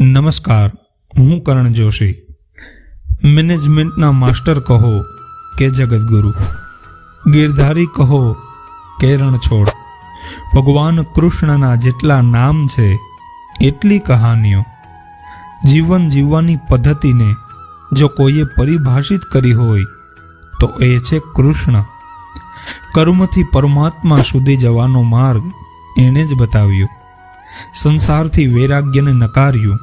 નમસ્કાર, હું કરણ જોશી. મેનેજમેન્ટના માસ્ટર કહો કે જગદગુરુ. ગિરધારી કહો કે રણછોડ. ભગવાન કૃષ્ણના જેટલા નામ છે, એટલી કહાનીઓ. જીવન જીવવાની પદ્ધતિને જો કોઈએ પરિભાષિત કરી હોય, તો એ છે કૃષ્ણ. કર્મથી પરમાત્મા સુધી જવાનો માર્ગ એણે જ બતાવ્યો. સંસારથી વૈરાગ્યને નકાર્યું.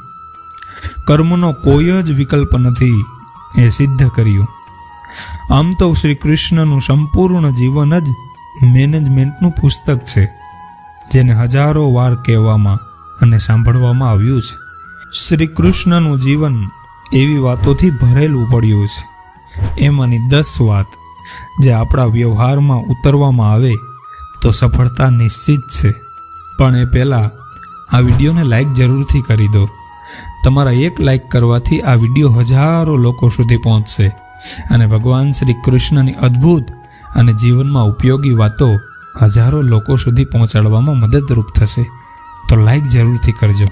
કર્મનો કોઈ જ વિકલ્પ નથી, એ સિદ્ધ કર્યું. આમ તો શ્રી કૃષ્ણનું સંપૂર્ણ જીવન જ મેનેજમેન્ટનું પુસ્તક છે, જેને હજારો વાર કહેવામાં અને સાંભળવામાં આવ્યું છે. શ્રી કૃષ્ણનું જીવન એવી વાતોથી ભરેલું પડ્યું છે. એમાંની દસ વાત જે આપણા વ્યવહારમાં ઉતરવામાં આવે તો સફળતા નિશ્ચિત છે. પણ એ પહેલાં આ વિડીયોને લાઈક જરૂરથી કરી દો. તમારા એક લાઇક કરવાથી આ વીડિયો હજારો લોકો સુધી પહોંચશે. અને ભગવાન શ્રી કૃષ્ણની અદ્ભુત અને જીવનમાં ઉપયોગી વાતો હજારો લોકો સુધી પહોંચાડવામાં મદદરૂપ થશે. તો લાઇક જરૂરથી કરજો.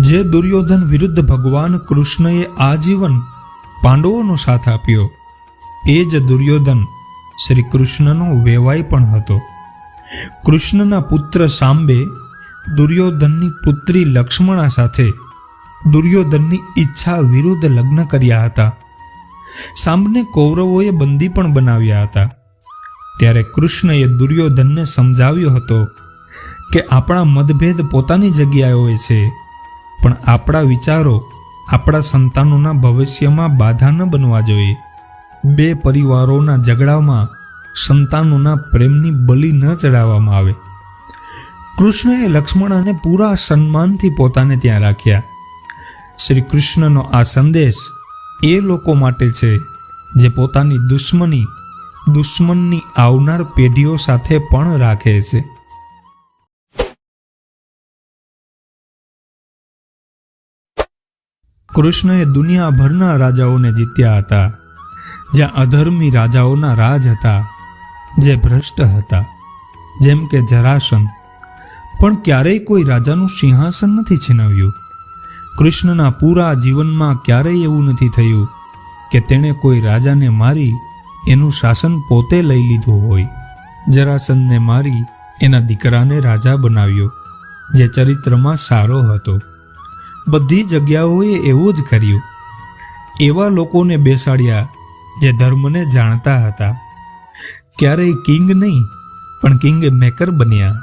જે દુર્યોધન વિરુદ્ધ ભગવાન કૃષ્ણએ આજીવન પાંડવોનો સાથ આપ્યો, એ જ દુર્યોધન શ્રી કૃષ્ણનો વેવાય પણ હતો. કૃષ્ણના પુત્ર સાંબે દુર્યોધનની પુત્રી લક્ષ્મણા સાથે દુર્યોધનની ઈચ્છા વિરુદ્ધ લગ્ન કર્યા હતા. સાંબને કૌરવોએ બંદી પણ બનાવ્યા હતા. ત્યારે કૃષ્ણએ દુર્યોધનને સમજાવ્યો હતો કે આપણા મતભેદ પોતાની જગ્યાએ છે, પણ આપણા વિચારો આપણા સંતાનોના ભવિષ્યમાં બાધા ન બનવા જોઈએ. બે પરિવારોના ઝઘડામાં સંતાનોના પ્રેમની બલિ ન ચડાવવામાં આવે. કૃષ્ણએ લક્ષ્મણાને પૂરા સન્માનથી પોતાને ત્યાં રાખ્યા. શ્રી કૃષ્ણનો આ સંદેશ એ લોકો માટે છે જે પોતાની દુશ્મની, દુશ્મનની આવનાર પેઢીઓ સાથે પણ રાખે છે. કૃષ્ણએ દુનિયાભરના રાજાઓને જીત્યા હતા. જ્યાં અધર્મી રાજાઓના રાજ હતા, જે ભ્રષ્ટ હતા. જેમ કે જરાસન. પણ ક્યારેય કોઈ રાજાનું સિંહાસન નથી છીનવ્યું. કૃષ્ણના પૂરા જીવનમાં ક્યારેય એવું નથી થયું કે તેણે કોઈ રાજાને મારી એનું શાસન પોતે લઈ લીધું હોય. જરાસનને મારી એના દીકરાને રાજા બનાવ્યો, જે ચરિત્રમાં સારો હતો. બધી જગ્યાઓએ એવું જ કર્યું. એવા લોકોને બેસાડ્યા જે ધર્મને જાણતા હતા. ક્યારેય કિંગ નહીં, પણ કિંગ મેકર બન્યા.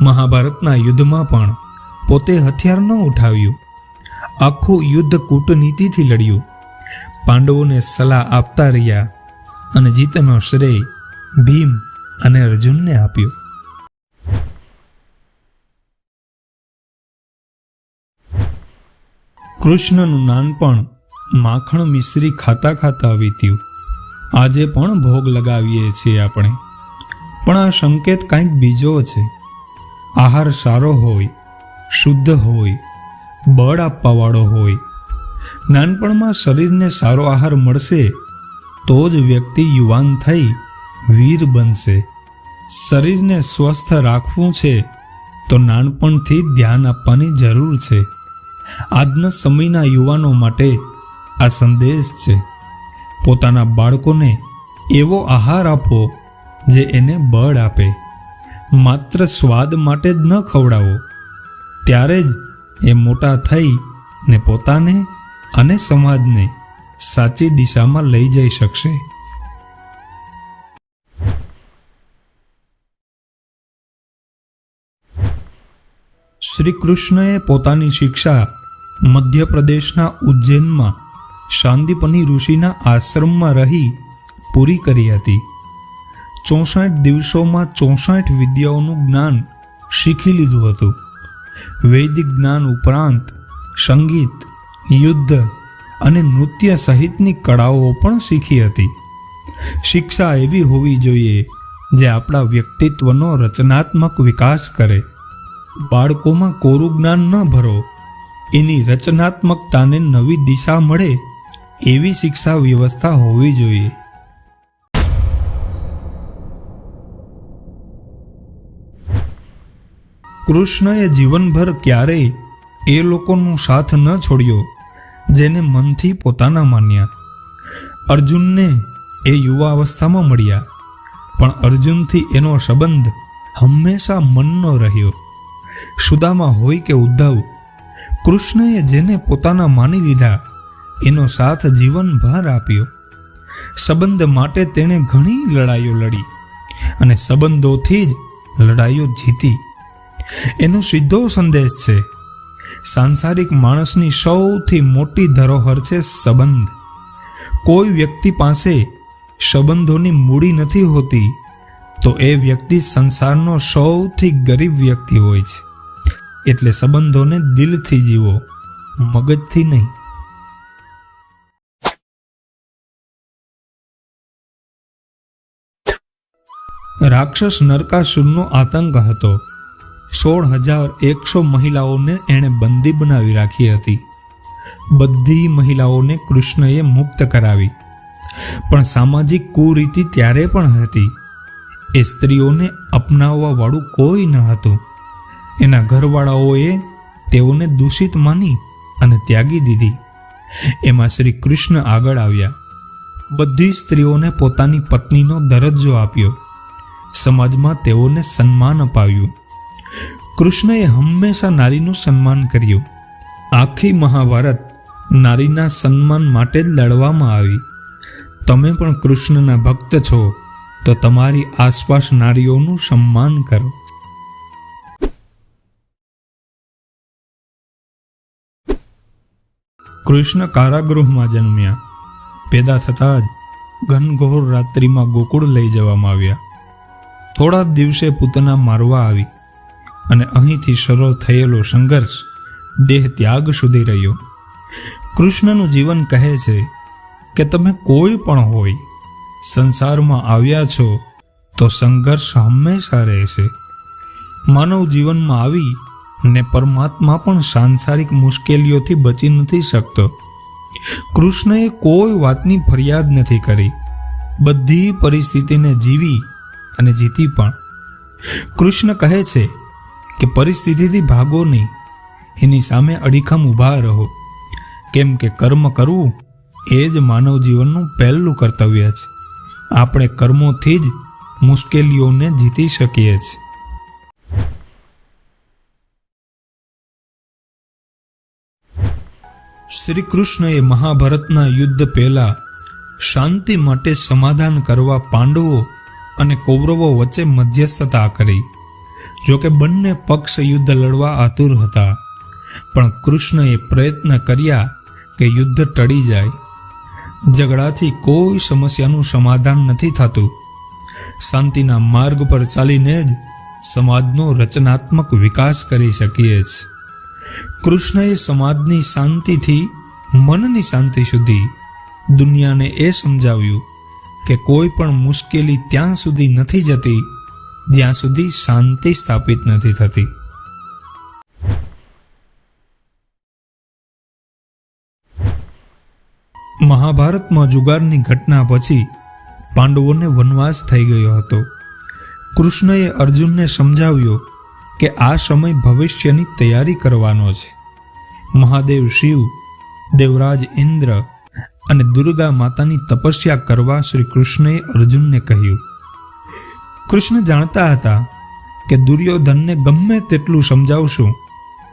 મહાભારતના યુદ્ધમાં પણ પોતે હથિયાર ન ઉઠાવ્યું. આખું યુદ્ધ કૂટનીતિથી લડ્યું. પાંડવોને સલાહ આપતા રહ્યા અને જીતનો શ્રેય ભીમ અને અર્જુનને આપ્યો. કૃષ્ણનું નાનપણ માખણ મિશ્રી ખાતા ખાતા વીત્યું. આજે પણ ભોગ લગાવીએ છીએ આપણે. પણ આ સંકેત કાંઈક બીજો છે. આહાર સારો હોય, શુદ્ધ હોય, બળ આપવાવાળો હોય. નાનપણમાં શરીરને સારો આહાર મળશે, તો જ વ્યક્તિ યુવાન થઈ વીર બનશે. શરીરને સ્વસ્થ રાખવું છે, તો નાનપણથી ધ્યાન આપવાની જરૂર છે. આજના સમયના યુવાનો માટે આ સંદેશ છે. પોતાના બાળકોને એવો આહાર આપો જે એને બળ આપે. માત્ર સ્વાદ માટે જ ન ખવડાવો. ત્યારે જ એ મોટા થઈ ને પોતાને અને સમાજને સાચી દિશામાં લઈ જઈ શકશે. શ્રી કૃષ્ણએ પોતાની શિક્ષા મધ્યપ્રદેશના ઉજ્જૈનમાં શાંતિપની ઋષિના આશ્રમમાં રહી પૂરી કરી હતી. ચોસઠ દિવસોમાં ચોસઠ વિદ્યાઓનું જ્ઞાન શીખી લીધું હતું. વૈદિક જ્ઞાન ઉપરાંત સંગીત, યુદ્ધ અને નૃત્ય સહિતની કળાઓ પણ શીખી હતી. શિક્ષા એવી હોવી જોઈએ જે આપણા વ્યક્તિત્વનો રચનાત્મક વિકાસ કરે. બાળકોમાં કોરું જ્ઞાન ન ભરો. એની રચનાત્મકતાને નવી દિશા મળે એવી શિક્ષા વ્યવસ્થા હોવી જોઈએ. કૃષ્ણએ જીવનભર ક્યારેય એ લોકોનો સાથ ન છોડ્યો, જેને મનથી પોતાના માન્યા. અર્જુનને એ યુવા અવસ્થામાં મળ્યા, પણ અર્જુનથી એનો સંબંધ હંમેશા મનનો રહ્યો. સુદામા હોય કે ઉદ્ધવ, કૃષ્ણએ જેને પોતાના માની લીધા એનો સાથ જીવનભર આપ્યો. સંબંધ માટે તેણે ઘણી લડાઈઓ લડી અને સંબંધોથી જ લડાઈઓ જીતી. એનો સીધો સંદેશ છે, સાંસારિક માણસની સૌથી મોટી ધરોહર છે સંબંધ. કોઈ વ્યક્તિ પાસે સંબંધોની મૂડી નથી હોતી, તો એ વ્યક્તિ સંસારનો સૌથી ગરીબ વ્યક્તિ હોય છે. એટલે સંબંધોને દિલથી જીવો, મગજથી નહીં. રાક્ષસ નરકાસુરનો આતંક હતો. સોળ હજાર એકસો મહિલાઓને એણે બંદી બનાવી રાખી હતી. બધી મહિલાઓને કૃષ્ણએ મુક્ત કરાવી. પણ સામાજિક કુરીતિ ત્યારે પણ હતી. એ સ્ત્રીઓને અપનાવવાવાળું કોઈ ન હતું. એના ઘરવાળાઓએ તેઓને દૂષિત માની અને ત્યાગી દીધી. એમાં શ્રી કૃષ્ણ આગળ આવ્યા. બધી સ્ત્રીઓને પોતાની પત્નીનો દરજ્જો આપ્યો. સમાજમાં તેઓને સન્માન અપાવ્યું. કૃષ્ણએ હંમેશા નારીનું સન્માન કર્યું. આખી મહાભારત નારીના સન્માન માટે જ લડવામાં આવી. તમે પણ કૃષ્ણના ભક્ત છો, તો તમારી આસપાસ નારીઓનું સન્માન કરો. કૃષ્ણ કારાગૃહમાં જન્મ્યા. પેદા થતાં જ ઘનઘોર રાત્રિમાં ગોકુળ લઈ જવામાં આવ્યા. થોડા દિવસે પૂતના મારવા આવી અને અહીંથી શરૂ થયેલો સંઘર્ષ દેહ ત્યાગ સુધી રહ્યો. કૃષ્ણનું જીવન કહે છે કે તમે કોઈ પણ હોય, સંસારમાં આવ્યા છો, તો સંઘર્ષ હંમેશા રહેશે. માનવ જીવનમાં આવી ને પરમાત્મા પણ સાંસારિક મુશ્કેલીઓથી બચી નથી શકતો. કૃષ્ણએ કોઈ વાતની ફરિયાદ નથી કરી. બધી પરિસ્થિતિને જીવી અને જીતી પણ. કૃષ્ણ કહે છે કે પરિસ્થિતિથી ભાગો નહીં, એની સામે અડીખમ ઊભા રહો. કેમ કે કર્મ કરવું એ જ માનવ જીવનનું પહેલું કર્તવ્ય છે. આપણે કર્મોથી જ મુશ્કેલીઓને જીતી શકીએ છીએ. શ્રી કૃષ્ણએ મહાભારતના યુદ્ધ પહેલા શાંતિ માટે સમાધાન કરવા પાંડવો અને કૌરવો વચ્ચે મધ્યસ્થતા કરી. જોકે બંને પક્ષ યુદ્ધ લડવા આતુર હતા. પણ કૃષ્ણએ પ્રયત્ન કર્યા કે યુદ્ધ ટળી જાય. ઝઘડાથી કોઈ સમસ્યાનું સમાધાન નથી થતું. શાંતિના માર્ગ પર ચાલીને જ સમાજનો રચનાત્મક વિકાસ કરી શકીએ છીએ કૃષ્ણએ સમાજની શાંતિથી, મનની શાંતિ સુધી દુનિયાને એ સમજાવ્યું કે કોઈ પણ મુશ્કેલી ત્યાં સુધી નથી જતી, જ્યાં સુધી શાંતિ સ્થાપિત નથી થતી. મહાભારતમાં જુગારની ઘટના પછી પાંડવોને વનવાસ થઈ ગયો હતો. કૃષ્ણએ અર્જુનને સમજાવ્યો કે આ સમય ભવિષ્યની તૈયારી કરવાનો છે. મહાદેવ શિવ, દેવરાજ ઇન્દ્ર અને દુર્ગા માતાની તપસ્યા કરવા શ્રી કૃષ્ણએ અર્જુનને કહ્યું. કૃષ્ણ જાણતા હતા કે દુર્યોધનને ગમે તેટલું સમજાવશું,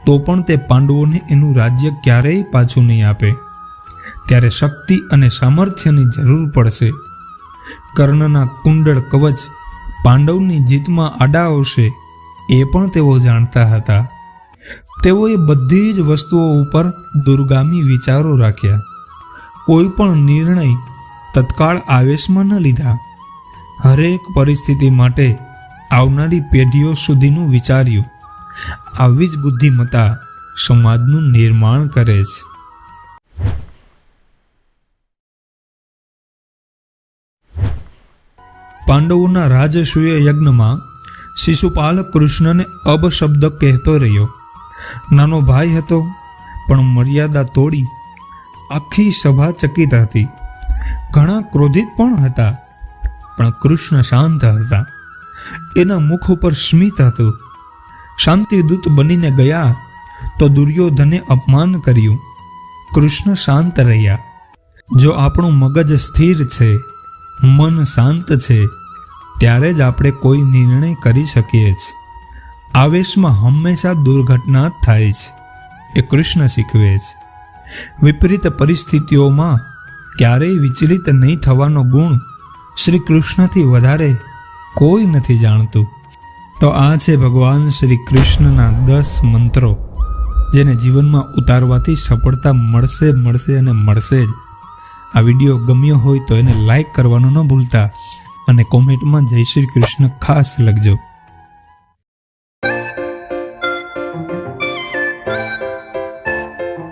તો પણ તે પાંડવોને એનું રાજ્ય ક્યારેય પાછું નહીં આપે. ત્યારે શક્તિ અને સામર્થ્યની જરૂર પડશે. કર્ણના કુંડળ કવચ પાંડવની જીતમાં આડા આવશે, એ પણ તેઓ જાણતા હતા. તેઓએ બધી જ વસ્તુઓ ઉપર દુર્ગામી વિચારો રાખ્યા. કોઈ પણ નિર્ણય તત્કાળ આવેશમાં ન લીધા. હરેક પરિસ્થિતિ માટે આવનારી પેઢીઓ સુધીનું વિચાર્યું. આવી જ બુદ્ધિમત્તા સમાજનું નિર્માણ કરે છે. પાંડવોના રાજસૂય યજ્ઞમાં શિશુપાલ કૃષ્ણને અબશબ્દ કહેતો રહ્યો. નાનો ભાઈ હતો, પણ મર્યાદા તોડી આખી સભા ચકિત હતી. ઘણા ક્રોધિત પણ હતા, પણ કૃષ્ણ શાંત હતા. એના મુખ ઉપર સ્મિત હતું. શાંતિદૂત બનીને ગયા તો દુર્યોધને અપમાન કર્યું. કૃષ્ણ શાંત રહ્યા. જો આપણું મગજ સ્થિર છે, મન શાંત છે, ત્યારે જ આપણે કોઈ નિર્ણય કરી શકીએ છીએ આવેશમાં હંમેશા દુર્ઘટના થાય છે, એ કૃષ્ણ શીખવે છે. વિપરીત પરિસ્થિતિઓમાં ક્યારેય વિચલિત નહીં થવાનો ગુણ શ્રી કૃષ્ણથી વધારે કોઈ નથી જાણતું. તો આ છે ભગવાન શ્રી કૃષ્ણના દસ મંત્રો, જેને જીવનમાં ઉતારવાથી સફળતા મળશે મળશે અને મળશે જ. આ વીડિયો ગમ્યો હોય તો એને લાઈક કરવાનું ન ભૂલતા અને કોમેન્ટમાં જય શ્રી કૃષ્ણ ખાસ લખજો.